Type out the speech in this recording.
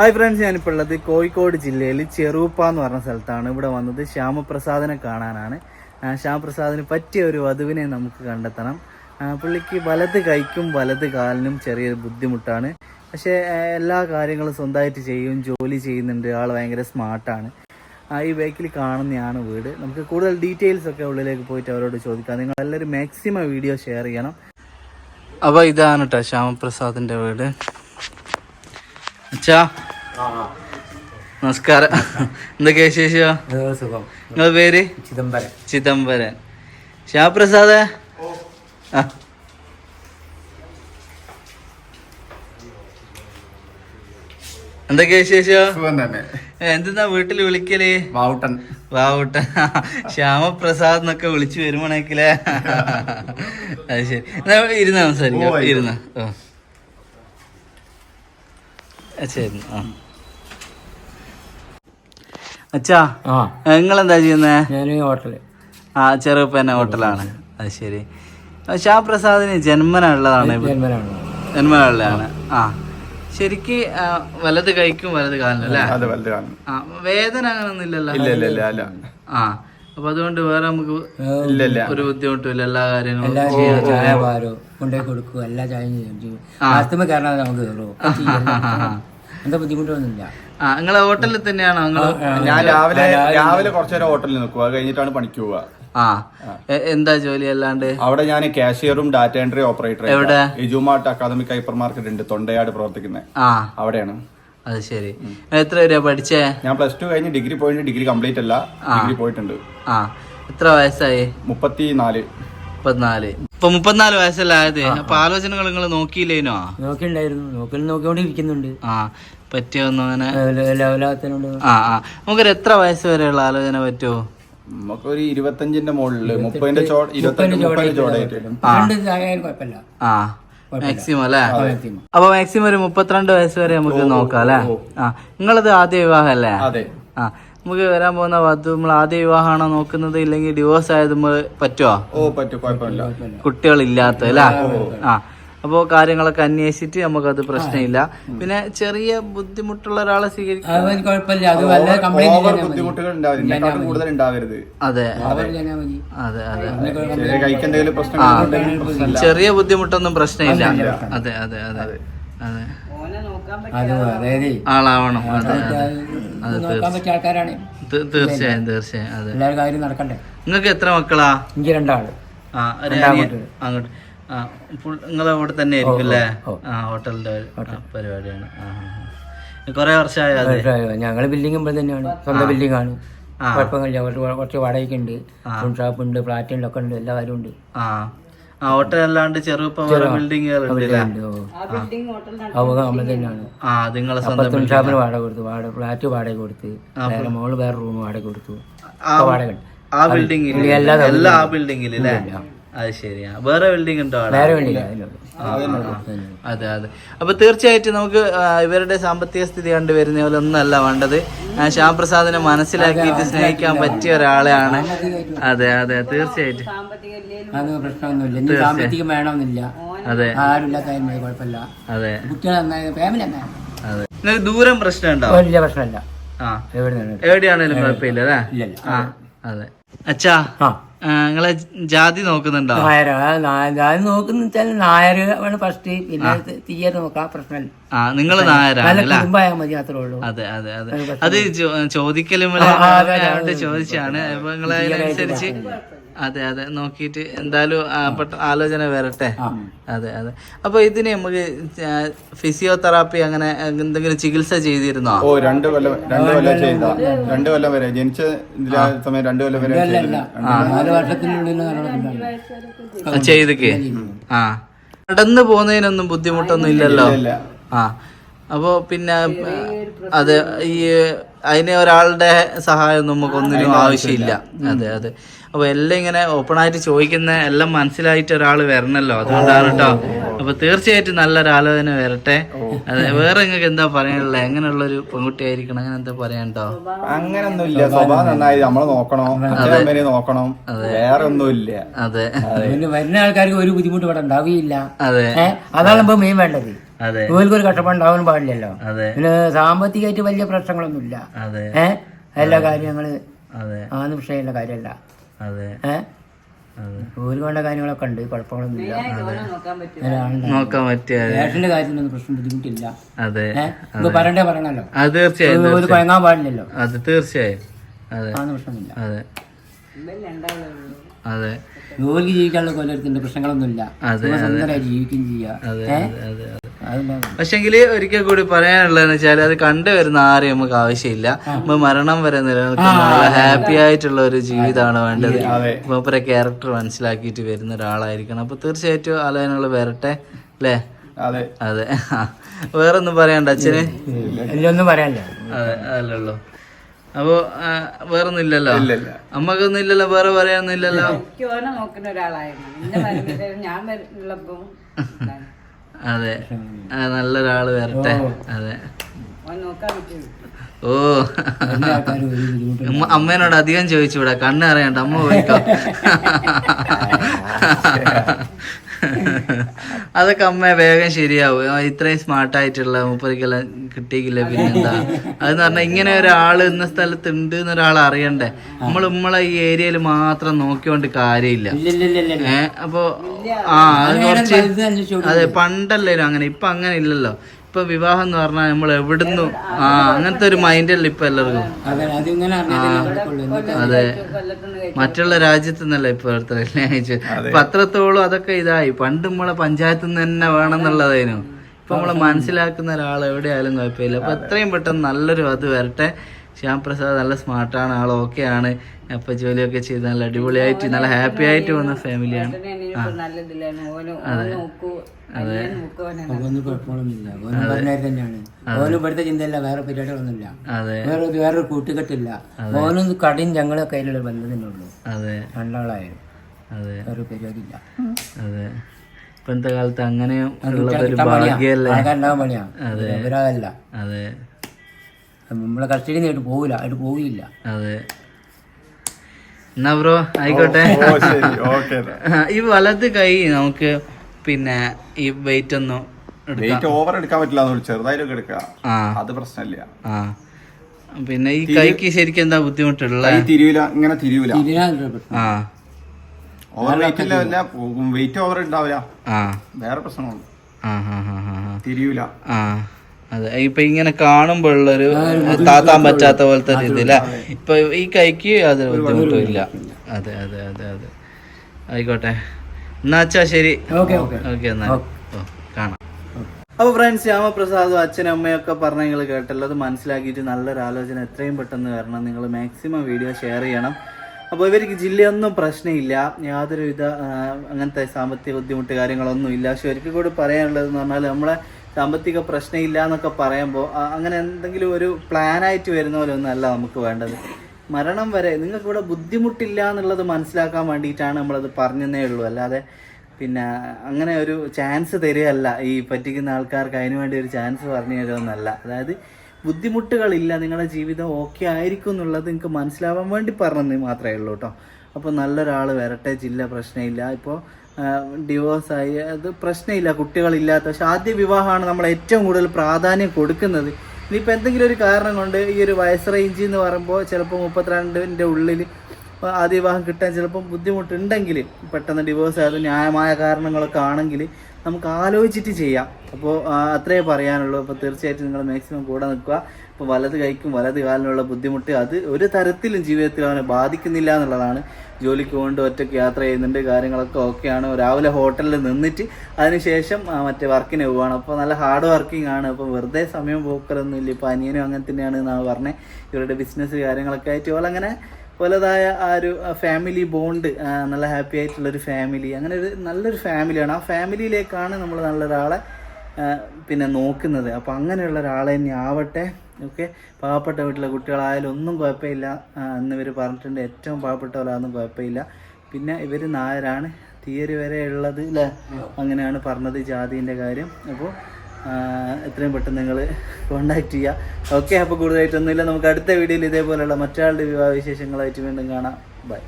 Hi friends ഞാനിപ്പോൾ ഉള്ളത് കോഴിക്കോട് ജില്ലയിൽ ചെറുപ്പ എന്ന് പറഞ്ഞ സ്ഥലത്താണ്. ഇവിടെ വന്നത് ശ്യാമപ്രസാദിനെ കാണാനാണ്. ശ്യാമപ്രസാദിന് പറ്റിയ ഒരു വധുവിനെ നമുക്ക് കണ്ടെത്തണം. പുള്ളിക്ക് വലത് കൈക്കും വലത് കാലിനും ചെറിയ ബുദ്ധിമുട്ടാണ്. പക്ഷേ എല്ലാ കാര്യങ്ങളും സ്വന്തമായിട്ട് ചെയ്യും ജോലി ചെയ്യുന്നുണ്ട്. ആൾ ഭയങ്കര സ്മാർട്ടാണ്. ഈ ബൈക്കിൽ കാണുന്നതാണ് വീട്. നമുക്ക് കൂടുതൽ ഡീറ്റെയിൽസ് ഒക്കെ ഉള്ളിലേക്ക് പോയിട്ട് അവരോട് ചോദിക്കാം. നിങ്ങൾ എല്ലാവരും മാക്സിമം വീഡിയോ ഷെയർ ചെയ്യണം. അപ്പോൾ ഇതാണ് കേട്ടോ ശ്യാമപ്രസാദിന്റെ വീട്. അച്ഛാ നമസ്കാരം. എന്തൊക്കെ വിശേഷം? സുഖം. നിങ്ങളെ പേര്? ചിദംബരൻ ചിദംബരൻ ശ്യാമപ്രസാദ് ആ. എന്തൊക്കെയാ വിശേഷം? എന്തെന്നാ വീട്ടിൽ വിളിക്കലേ? വാവുട്ടൻ. വാവുട്ടൻ. ശ്യാമപ്രസാദ് എന്നൊക്കെ വിളിച്ചു വരുമ്പോണേക്കില്ലേ അത് ശരി. എന്നാ ഇരുന്ന സംസാരിക്കാം. ഇരുന്ന. ശരി. ആ. അച്ഛാ നിങ്ങൾ എന്താ ചെയ്യുന്നേ? ഞാൻ ഹോട്ടൽ. ആ ചെറുപ്പന്നെ ഹോട്ടലാണ്. അത് ശരി. ആ, പ്രസാദിന് ജന്മന ഉള്ളതാണ് ഇത്. ജന്മനാണ് ജന്മന ഉള്ളതാണ് ആ ശരിക്ക് വലത് കൈക്കും വലത് കാലിനും അല്ലേ? അത് വലുത് കാണും ആ വേദന അങ്ങനൊന്നും ഇല്ലല്ലോ? ഇല്ല ഇല്ല ഇല്ല ആ അപ്പൊ അതുകൊണ്ട് വേറെ നമുക്ക് ഇല്ല ഇല്ല. ഒരു എല്ലാ കാര്യങ്ങളും എല്ലാ ചെയ്യും. ചായ പാരോ കൊണ്ടുപോയി കൊടുക്കുക. എല്ലാ ചായയും ചെയ്യും. നമുക്ക് എന്താ ബുദ്ധിമുട്ടൊന്നുമില്ല. നിങ്ങളെ ഹോട്ടലിൽ തന്നെയാണോ? നിങ്ങൾ ഞാൻ രാവിലെ രാവിലെ കുറച്ചു നേരം ഹോട്ടലിൽ നിൽക്കുക അത് കഴിഞ്ഞിട്ടാണ് പണിക്ക് പോവുക. ആ. എ- എന്താ ജോലി അല്ലാണ്ട്? അവിടെ ഞാൻ കാഷ്യറും ഡാറ്റ എൻട്രി ഓപ്പറേറ്റർ എവിടെ? ഇജുമാർട്ട് അക്കാദമിക് ഹൈപ്പർ മാർക്കറ്റ് ഉണ്ട്. തൊണ്ടയാട് പ്രവർത്തിക്കുന്നത് ആ. അവിടെയാണ്. അത് ശരി. എത്ര വരെയാ പഠിച്ചേ? ഞാൻ പ്ലസ് ടു കഴിഞ്ഞ് ഡിഗ്രി പോയിട്ട് ഡിഗ്രി കംപ്ലീറ്റ് അല്ല. ഡിഗ്രി പോയിട്ടുണ്ട്. ആ. എത്ര വയസ്സായി? മുപ്പത്തി നാല് മുപ്പത്തിനാല്. ഇപ്പൊ മുപ്പത്തിനാല് വയസ്സല്ലേ ആയത്? അപ്പൊ ആലോചനകൾ നിങ്ങൾ നോക്കിയില്ലേനോ? നോക്കിണ്ടായിരുന്നു. നോക്കി നോക്കിക്കൊണ്ടിരിക്കുന്നുണ്ട്. ആ. പറ്റിയൊന്നും അങ്ങനെ? ആ ആ. നമുക്കൊരു എത്ര വയസ്സ് വരെയുള്ള ആലോചന പറ്റുമോ നമുക്കൊരു ഇരുപത്തഞ്ചിന്റെ മുകളിൽ മുപ്പതിന്റെ ചോടായിട്ട് ആ. മാക്സിമം അല്ലേ. അപ്പൊ മാക്സിമം ഒരു മുപ്പത്തിരണ്ട് വയസ്സ് വരെ നമുക്ക് നോക്കാം അല്ലേ? ആ. നിങ്ങളത് ആദ്യ വിവാഹം അല്ലേ അതെ. ആ. നമുക്ക് വരാൻ പോകുന്ന വധു നമ്മൾ ആദ്യ വിവാഹമാണോ നോക്കുന്നത്? ഇല്ലെങ്കിൽ ഡിവോഴ്സ് ആയത് പറ്റുമോ ഓ പറ്റും. കുഴപ്പമില്ല. കുട്ടികളില്ലാത്ത അല്ലേ? ആ. അപ്പോൾ കാര്യങ്ങളൊക്കെ അന്വേഷിച്ചിട്ട് നമുക്കത് പ്രശ്നമില്ല. പിന്നെ ചെറിയ ബുദ്ധിമുട്ടുള്ള ഒരാളെ സ്വീകരിക്കും അത് കുഴപ്പമില്ല. അത് കംപ്ലൈന്റ് ഓവർ ബുദ്ധിമുട്ടുകൾ ഉണ്ടാവരുത് ഇതിനെക്കാട്ടും കൂടുതൽ ഉണ്ടാവരുത്. അതെ. ചെയ്യാൻ മതി. അതെ അതെ. ചെറിയ കൈക്ക് പ്രശ്നമില്ല. ചെറിയ ബുദ്ധിമുട്ടൊന്നും പ്രശ്നമില്ല. അതെ അതെ അതെ. അതെ. ആളാവണം. അതെ തീർച്ചയായും തീർച്ചയായും. അതെ. നിങ്ങൾക്ക് എത്ര മക്കളാ? എനിക്ക് രണ്ടാൾ. ആ അങ്ങോട്ട്. നിങ്ങളെ അവിടെ തന്നെ ആയിരിക്കും അല്ലേ? ആ ഹോട്ടലിന്റെ പരിപാടിയാണ്. കുറെ വർഷമായ ഞങ്ങൾ ബിൽഡിംഗ് ഇവിടെ തന്നെയാണ്. സ്വന്തം ബിൽഡിംഗ് ആണ്. കുഴപ്പമില്ല കുറച്ച് വാടകയ്ക്ക് ഉണ്ട്. ഷോപ്പ് ഉണ്ട് ഫ്ലാറ്റ് ഉണ്ട് ഒക്കെ ഉണ്ട് എല്ലാ കാര്യവും ഉണ്ട്. ആ. ഹോട്ടൽ അല്ലാണ്ട് ചെറുപ്പം വേറെ ആ. നിങ്ങളെ സ്വന്തം വാടക കൊടുത്തു. വാടക ഫ്ലാറ്റ് വാടക കൊടുത്ത്. മോൾ വേറെ റൂം വാടക കൊടുത്തു. ആ വാടക ആ ബിൽഡിംഗിൽ എല്ലാ ആ ബിൽഡിംഗിൽ അല്ലേ അത് ശരിയാ വേറെ ബിൽഡിംഗ് ഉണ്ടോ വേറെ. അതെ അതെ അപ്പൊ തീർച്ചയായിട്ടും നമുക്ക് ഇവരുടെ സാമ്പത്തിക സ്ഥിതി കണ്ട് വരുന്ന പോലെ ഒന്നല്ല വേണ്ടത്. ശ്യാം ശ്യാംപ്രസാദിനെ മനസ്സിലാക്കിയിട്ട് സ്നേഹിക്കാൻ പറ്റിയ ഒരാളെയാണ്. അതെ അതെ തീർച്ചയായിട്ടും. അത് പ്രശ്നമൊന്നുമില്ല. സാമ്പത്തികം വേണമെന്നില്ല. അതെ. കുഴപ്പമില്ല. അതെ. കുട്ടികൾ നന്നായി ഫാമിലി നന്നായി. അതെ. ദൂരം പ്രശ്നം പ്രശ്നമില്ല. ആ. എവിടെ നിന്ന് എവിടെയാണേലും കുഴപ്പമില്ല അല്ലേ? അതെ. അച്ഛാ. നിങ്ങളെ ജാതി നോക്കുന്നുണ്ടോ? നായരോ? ജാതി നോക്കുന്ന വെച്ചാൽ നായർ ആണ് ഫസ്റ്റ് പിന്നെ തീയർ നോക്കാം പ്രശ്നം. ആ നിങ്ങൾ കുടുംബമായാൽ മതി അത്രേ ഉള്ളൂ. അതെ അതെ അതെ. അത് ചോദിക്കലും ചോദിച്ചാണ്. അപ്പൊ നിങ്ങൾ അതിനനുസരിച്ച് അതെ അതെ. നോക്കിയിട്ട് എന്തായാലും ആലോചന വരട്ടെ. അതെ അതെ. അപ്പൊ ഇതിന് നമുക്ക് ഫിസിയോതെറാപ്പി അങ്ങനെ എന്തെങ്കിലും ചികിത്സ ചെയ്തിരുന്നോ? ഓ രണ്ട് കൊല്ലം രണ്ട് കൊല്ലം ചെയ്ത. രണ്ട് കൊല്ലം വരെ. ജനിച്ച സമയം രണ്ട് കൊല്ലം വരെ ചെയ്തക്ക്? ആ. നടന്നു പോകുന്നതിനൊന്നും ബുദ്ധിമുട്ടൊന്നും ഇല്ലല്ലോ? ആ. അപ്പോ പിന്നെ അതെ ഈ അതിന് ഒരാളുടെ സഹായം നമുക്കൊന്നിനും ആവശ്യമില്ല. അതെ അതെ. അപ്പൊ എല്ലാം ഇങ്ങനെ ഓപ്പൺ ആയിട്ട് ചോദിക്കുന്ന എല്ലാം മനസ്സിലായിട്ട് ഒരാൾ വരണല്ലോ. അതുകൊണ്ടാണ് കേട്ടോ അപ്പൊ തീർച്ചയായിട്ടും നല്ലൊരു ആലോചന വരട്ടെ അതെ വേറെ നിങ്ങൾക്ക് എന്താ പറയാനുള്ളത് എങ്ങനെയുള്ള ഒരു പെൺകുട്ടി ആയിരിക്കണം അങ്ങനെ എന്താ പറയാനുണ്ടോ അങ്ങനൊന്നും ഇല്ല സ്വഭാവം നന്നായി. നമ്മളെ നോക്കണം. അച്ഛനും നോക്കണം. വേറെ അതെ. വരുന്ന ആൾക്കാർക്ക് ഒരു ബുദ്ധിമുട്ട് ഇവിടെ ഉണ്ടാവുകയില്ല. അതെ. അതാണ് ഇപ്പൊ മെയിൻ വേണ്ടത്. അതെ. ഒരു കഷ്ടപ്പാട് പാടില്ലല്ലോ. അതെ. പിന്നെ സാമ്പത്തികമായിട്ട് വലിയ പ്രശ്നങ്ങളൊന്നുമില്ല. അതെ. ഏഹ് എല്ലാ കാര്യങ്ങൾ അതെ. ആ നിമിഷം കാര്യമല്ല. ഏഹ് വേണ്ട കാര്യങ്ങളൊക്കെ ഉണ്ട് കുഴപ്പങ്ങളൊന്നുമില്ല നോക്കാൻ പറ്റിയ കാര്യത്തിലൊന്നും പ്രശ്നം ബുദ്ധിമുട്ടില്ല. അതെ ഇപ്പൊ പറയണ്ടേ പറയണല്ലോ? അത് തീർച്ചയായും ഒരു കുഴങ്ങാൻ പാടില്ലല്ലോ. അത് തീർച്ചയായും. അതെ. പ്രശ്നമില്ല അതെ. അതെ. ജോലിക്ക് ജീവിക്കാനുള്ള കൊല്ലത്തിന്റെ പ്രശ്നങ്ങളൊന്നുമില്ല. ജീവിക്കുകയും ചെയ്യാം. പക്ഷെങ്കിൽ ഒരിക്കൽ കൂടി പറയാനുള്ളതെന്ന് വെച്ചാൽ അത് കണ്ടുവരുന്ന ആരെയും നമുക്ക് ആവശ്യമില്ല. നമ്മൾ മരണം വരെ നിലനിൽക്കുന്ന ഹാപ്പി ആയിട്ടുള്ള ഒരു ജീവിതമാണ് വേണ്ടത്. മൂപ്പരെ ക്യാരക്ടർ മനസ്സിലാക്കിയിട്ട് വരുന്ന ഒരാളായിരിക്കണം. അപ്പൊ തീർച്ചയായിട്ടും ആലോചനകൾ വരട്ടെ അല്ലേ? അതെ. അതെ. വേറൊന്നും പറയണ്ട അച്ഛന്? ഒന്നും പറയാനില്ല. അതെ അതല്ലോ അപ്പോ വേറൊന്നും ഇല്ലല്ലോ? ഇല്ലില്ല. അമ്മക്കൊന്നും ഇല്ലല്ലോ വേറെ പറയാനൊന്നും ഇല്ലല്ലോ? ഞാൻ അതെ. ആ, നല്ലൊരാൾ വരട്ടെ. അതെ. ഓ. അമ്മേനോട് അധികം ചോദിച്ചുകൂടാ കണ്ണ് അറിയണ്ട അമ്മ പോയിക്കോ. അതൊക്കെ അമ്മ വേഗം ശരിയാവും. ഇത്രയും സ്മാർട്ട് ആയിട്ടുള്ള മുപ്പതിക്കെല്ലാം കിട്ടിയില്ല പിന്നെന്താ അതെന്ന് പറഞ്ഞാൽ ഇങ്ങനെ ഒരാൾ ഇന്ന സ്ഥലത്ത് ഉണ്ട് എന്നൊരാൾ അറിയണ്ടേ? നമ്മൾ നമ്മളെ ഈ ഏരിയയിൽ മാത്രം നോക്കിക്കൊണ്ട് കാര്യമില്ല. ഏഹ് അപ്പോ അപ്പൊ ആ അത് കുറച്ച് അതെ പണ്ടല്ലേ അങ്ങനെ ഇപ്പൊ അങ്ങനെ ഇല്ലല്ലോ. ഇപ്പൊ വിവാഹം എന്ന് പറഞ്ഞാൽ നമ്മൾ എവിടുന്നു? ആ അങ്ങനത്തെ ഒരു മൈൻഡല്ല ഇപ്പൊ എല്ലാവർക്കും? അതെ മറ്റുള്ള രാജ്യത്തു നിന്നല്ല ഇപ്പൊ പത്രത്തോളം അത്രത്തോളം അതൊക്കെ ഇതായി. പണ്ട് നമ്മളെ പഞ്ചായത്തു നിന്ന് തന്നെ വേണം എന്നുള്ളതായിരുന്നു ഇപ്പൊ നമ്മളെ മനസ്സിലാക്കുന്ന ഒരാൾ എവിടെയായാലും കുഴപ്പമില്ല. അപ്പൊ എത്രയും പെട്ടെന്ന് നല്ലൊരു അത് വരട്ടെ. ശ്യാം പ്രസാദ് നല്ല സ്മാർട്ടാണ് ആൾ ഓക്കെ ആണ്. അപ്പൊ ജോലിയൊക്കെ ചെയ്ത് നല്ല അടിപൊളിയായിട്ട് നല്ല ഹാപ്പി ആയിട്ട് വന്ന ഫാമിലിയാണ് ഇവിടുത്തെ ചിന്തയില്ല വേറെ പരിപാടികളൊന്നുമില്ല. അതെ. വേറെ വേറൊരു കൂട്ടുകെട്ടില്ല. ഓനും കടയും ഞങ്ങളെ കയ്യിലുള്ള ബന്ധം തന്നെ ഉള്ളൂ അതെ. രണ്ടാളായാലും. അതെ. വേറെ പരിപാടിയില്ല. അതെ. ഇപ്പോഴത്തെ കാലത്ത് അങ്ങനെ ഒരു ഭാഗ്യല്ലേ? ആൾക്കാരുണ്ടാവാൻ അതെ. നമ്മളെ കസ്റ്റഡി ആയിട്ട് പോവില്ല ആയിട്ട് പോവില്ല അതെ. എന്നാ ബ്രോ ആയിക്കോട്ടെ. ഈ വലത് കൈ നമുക്ക് പിന്നെ ഈ വെയിറ്റ് ഒന്നും എടുക്കാം. വെയിറ്റ് ഓവർ എടുക്കാൻ പറ്റില്ല എന്ന് ചെറുതായിട്ടൊക്കെ എടുക്കുക. ആ. അത് പ്രശ്നമില്ല. ആ. പിന്നെ ഈ കൈക്ക് ശരിക്കും എന്താ ബുദ്ധിമുട്ടുള്ള? കൈ തിരിയൂല ഇങ്ങനെ തിരിയൂല. ആ. ഓവർ വെയിറ്റ് ഇല്ല വെയിറ്റ് ഓവർ ഉണ്ടാവില്ല. ആ. വേറെ പ്രശ്നമുള്ളൂ തിരിയൂല. ആ. അതെ. ഇപ്പൊ ഇങ്ങനെ കാണുമ്പോഴുള്ളൊരു താത്താൻ പറ്റാത്ത പോലത്തെ ഒരു ഇതില്ല? ഇപ്പൊ ഈ കൈക്ക് അത് ബുദ്ധിമുട്ടില്ല അതെ അതെ അതെ അതെ. ആയിക്കോട്ടെ. എന്നാ അച്ഛാ ശരി. Okay okay. ഓക്കെ എന്നാ. കാണാം. അപ്പൊ ഫ്രണ്ട്സ് ശ്യാമപ്രസാദും അച്ഛനും അമ്മയൊക്കെ പറഞ്ഞ നിങ്ങൾ കേട്ടല്ലോ. അത് മനസ്സിലാക്കിയിട്ട് നല്ലൊരു ആലോചന എത്രയും പെട്ടെന്ന് വരണം. നിങ്ങൾ മാക്സിമം വീഡിയോ ഷെയർ ചെയ്യണം. അപ്പോൾ ഇവർക്ക് ജില്ലയൊന്നും പ്രശ്നമില്ല. യാതൊരുവിധ അങ്ങനത്തെ സാമ്പത്തിക ബുദ്ധിമുട്ട് കാര്യങ്ങളൊന്നും ഇല്ല പക്ഷെ ഇവർക്ക് കൂടി പറയാനുള്ളതെന്ന് പറഞ്ഞാൽ നമ്മളെ സാമ്പത്തിക പ്രശ്നമില്ല എന്നൊക്കെ പറയുമ്പോൾ അങ്ങനെ എന്തെങ്കിലും ഒരു പ്ലാനായിട്ട് വരുന്ന പോലെ ഒന്നല്ല നമുക്ക് വേണ്ടത്. മരണം വരെ നിങ്ങൾക്ക് ഇവിടെ ബുദ്ധിമുട്ടില്ല എന്നുള്ളത് മനസ്സിലാക്കാൻ വേണ്ടിയിട്ടാണ് നമ്മളത് പറഞ്ഞതേ ഉള്ളൂ. അല്ലാതെ പിന്നെ അങ്ങനെ ഒരു ചാൻസ് തരികയല്ല. ഈ പറ്റിക്കുന്ന ആൾക്കാർക്ക് അതിനു വേണ്ടി ഒരു ചാൻസ് പറഞ്ഞു തരുമെന്നല്ല. അതായത് ബുദ്ധിമുട്ടുകളില്ല നിങ്ങളുടെ ജീവിതം ഓക്കെ ആയിരിക്കും എന്നുള്ളത് നിങ്ങൾക്ക് മനസ്സിലാവാൻ വേണ്ടി പറഞ്ഞത് മാത്രമേ ഉള്ളൂ കേട്ടോ. അപ്പോൾ നല്ലൊരാൾ വരട്ടെ ജില്ല പ്രശ്നമില്ല. ഇപ്പോൾ ഡിവോഴ്സായി അത് പ്രശ്നമില്ല കുട്ടികളില്ലാത്ത. പക്ഷെ ആദ്യ വിവാഹമാണ് നമ്മൾ ഏറ്റവും കൂടുതൽ പ്രാധാന്യം കൊടുക്കുന്നത്. ഇനിയിപ്പോൾ എന്തെങ്കിലും ഒരു കാരണം കൊണ്ട് ഈ ഒരു വയസ്സ് റേഞ്ച് എന്ന് പറയുമ്പോൾ ചിലപ്പോൾ മുപ്പത്തിരണ്ടിന്റെ ഉള്ളിൽ ആദ്യ വിവാഹം കിട്ടാൻ ചിലപ്പം ബുദ്ധിമുട്ടുണ്ടെങ്കിൽ പെട്ടെന്ന് ഡിവോഴ്സ് ആയത് ന്യായമായ കാരണങ്ങളൊക്കെ ആണെങ്കിൽ നമുക്ക് ആലോചിച്ചിട്ട് ചെയ്യാം. അപ്പോൾ അത്രേ പറയാനുള്ളൂ. അപ്പോൾ തീർച്ചയായിട്ടും നിങ്ങൾ മാക്സിമം കൂടെ നിൽക്കുക. ഇപ്പോൾ വലത് കൈക്കും വലത് കാലിനുള്ള ബുദ്ധിമുട്ട് അത് ഒരു തരത്തിലും ജീവിതത്തിൽ അവനെ ബാധിക്കുന്നില്ല എന്നുള്ളതാണ്. ജോലിക്ക് കൊണ്ട് ഒറ്റയ്ക്ക് യാത്ര ചെയ്യുന്നുണ്ട് കാര്യങ്ങളൊക്കെ ഓക്കെയാണ് രാവിലെ ഹോട്ടലിൽ നിന്നിട്ട് അതിനുശേഷം മറ്റേ വർക്കിന് പോവുകയാണ് അപ്പോൾ നല്ല ഹാർഡ് വർക്കിംഗ് ആണ്. അപ്പോൾ വെറുതെ സമയം പോക്കലൊന്നും ഇല്ല ഇപ്പോൾ അനിയനും അങ്ങനെ തന്നെയാണ് എന്നാണ് പറഞ്ഞത് ഇവരുടെ ബിസിനസ് കാര്യങ്ങളൊക്കെ ആയിട്ട് അങ്ങനെ വലുതായ ആ ഒരു ഫാമിലി ബോണ്ട് നല്ല ഹാപ്പി ആയിട്ടുള്ള ഒരു ഫാമിലി അങ്ങനെ ഒരു നല്ലൊരു ഫാമിലിയാണ് ആ ഫാമിലിയിലേക്കാണ് നമ്മൾ നല്ലൊരാളെ പിന്നെ നോക്കുന്നത്. അപ്പോൾ അങ്ങനെയുള്ള ഒരാളെ തന്നെ ആവട്ടെ ഓക്കെ പാവപ്പെട്ട വീട്ടിലെ കുട്ടികളായാലും ഒന്നും കുഴപ്പമില്ല. എന്ന് ഇവർ പറഞ്ഞിട്ടുണ്ട്. ഏറ്റവും പാവപ്പെട്ടവരാണെന്നും കുഴപ്പമില്ല. പിന്നെ ഇവർ നായരാണ്. തീയതി വരെ ഉള്ളത് അല്ലേ അങ്ങനെയാണ് പറഞ്ഞത് ജാതിന്റെ കാര്യം. അപ്പോൾ എത്രയും പെട്ടെന്ന് നിങ്ങൾ കോണ്ടാക്ട് ചെയ്യുക ഓക്കെ അപ്പോൾ കൂടുതലായിട്ടൊന്നുമില്ല. നമുക്ക് അടുത്ത വീഡിയോയിൽ ഇതേപോലെയുള്ള മറ്റൊരാളുടെ വിവാഹ വിശേഷങ്ങളായിട്ട് വീണ്ടും കാണാം. ബൈ